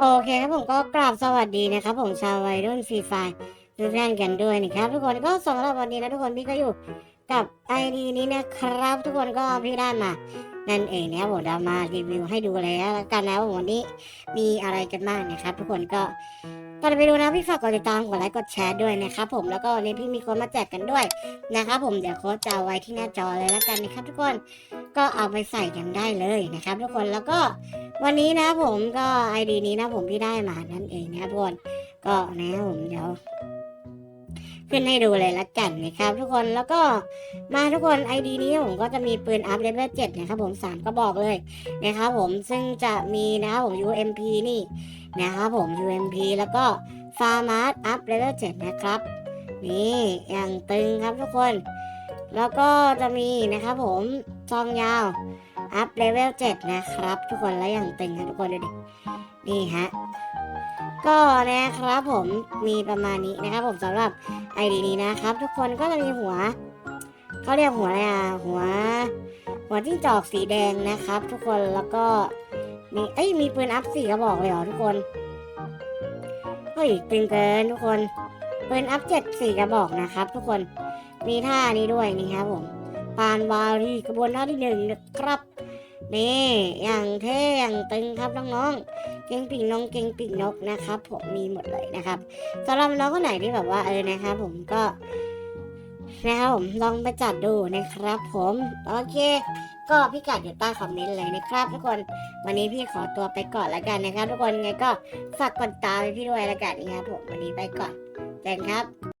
โอเคครับผมก็กราบสวัสดีนะครับผมชาววัยรุ่นฟรีไฟทุกท่านกันด้วยนะครับทุกคนก็สำหรับวันนี้นะทุกคนพี่ก็อยู่กับไอดีนี้นะครับ ทุกคนก็พี่ได้มา นั่นเองนะครับผมจะมารีวิวให้ดูเลยแล้วกันนะว่าวันนี้มีอะไรกันบ้างนะครับ ทุกคนก็ก่อนไปดูนะพี่ฝากกดติดตามกดไลค์กดแชร์ด้วยนะครับผมแล้วก็วันนี้พี่มีโค้ดมาแจกกันด้วยนะครับผมเดี๋ยวโค้ดจะไว้ที่หน้าจอเลยแล้วกันนะครับทุกคน ก็เอาไปใส่กันได้เลยนะครับ ทุกคนแล้วก็วันนี้นะผมก็ไอดีนี้นะผมที่ได้มานั่นเองนะครับทุกคนก็นะผมเดี๋ยวขึ้นให้ดูเลยละกันนะครับ ทุกคนแล้วก็มาทุกคนไอดีนี้ผมก็จะมีปืนอัพเลเวลเจ็ดนะครับผมสามก็บอกเลยนะครับผมซึ่งจะมีนะครับผม UMP นี่นะครับผม UMP แล้วก็ฟาร์มาร์อัพเลเวลเจ็ดนะครับ นี่อย่างตึงครับทุกคน แล้วก็จะมีนะครับผม ซองยาว อัพเลเวล7นะครับ ทุกคนแล้วอย่างตึงครับทุกคนดูดินี่ฮะก็นะครับผมมีประมาณนี้นะครับ ผมสำหรับไอดีนี้นะครับ ทุกคนก็จะมีหัวเขาเรียกหัวอะไรอะหัว หัวจิ้งจอกสีแดงนะครับ ทุกคนแล้วก็มีเอ้ยมีปืนอัพสี่กระบอกเลยเหรอทุกคนเฮ้ยตึงเกินทุกคนปืนอัพเจ็ดสี่กระบอกนะครับ ทุกคนมีท่านี้ด้วยนี่ครับผม ปานวารีกระบวนท่าที่หนึ่งนะครับนี่อย่างเท่อย่างตึงครับน้องๆ เก่งปีกนงเก่งปีกนกนะครับผมมีหมดเลยนะครับสำหรับน้องคนไหนที่แบบว่าเออนะครับผมก็นะครับผมลองไปจัดดูนะครับผมโอเคก็พี่กัดอยู่ใต้คอมเมนต์เลยนะครับทุกคนวันนี้พี่ขอตัวไปก่อนแล้วกันนะครับ ทุกคนไงก็ฝากกดตามพี่ด้วยแล้วกันนะครับผมวันนี้ไปก่อนเจนครับ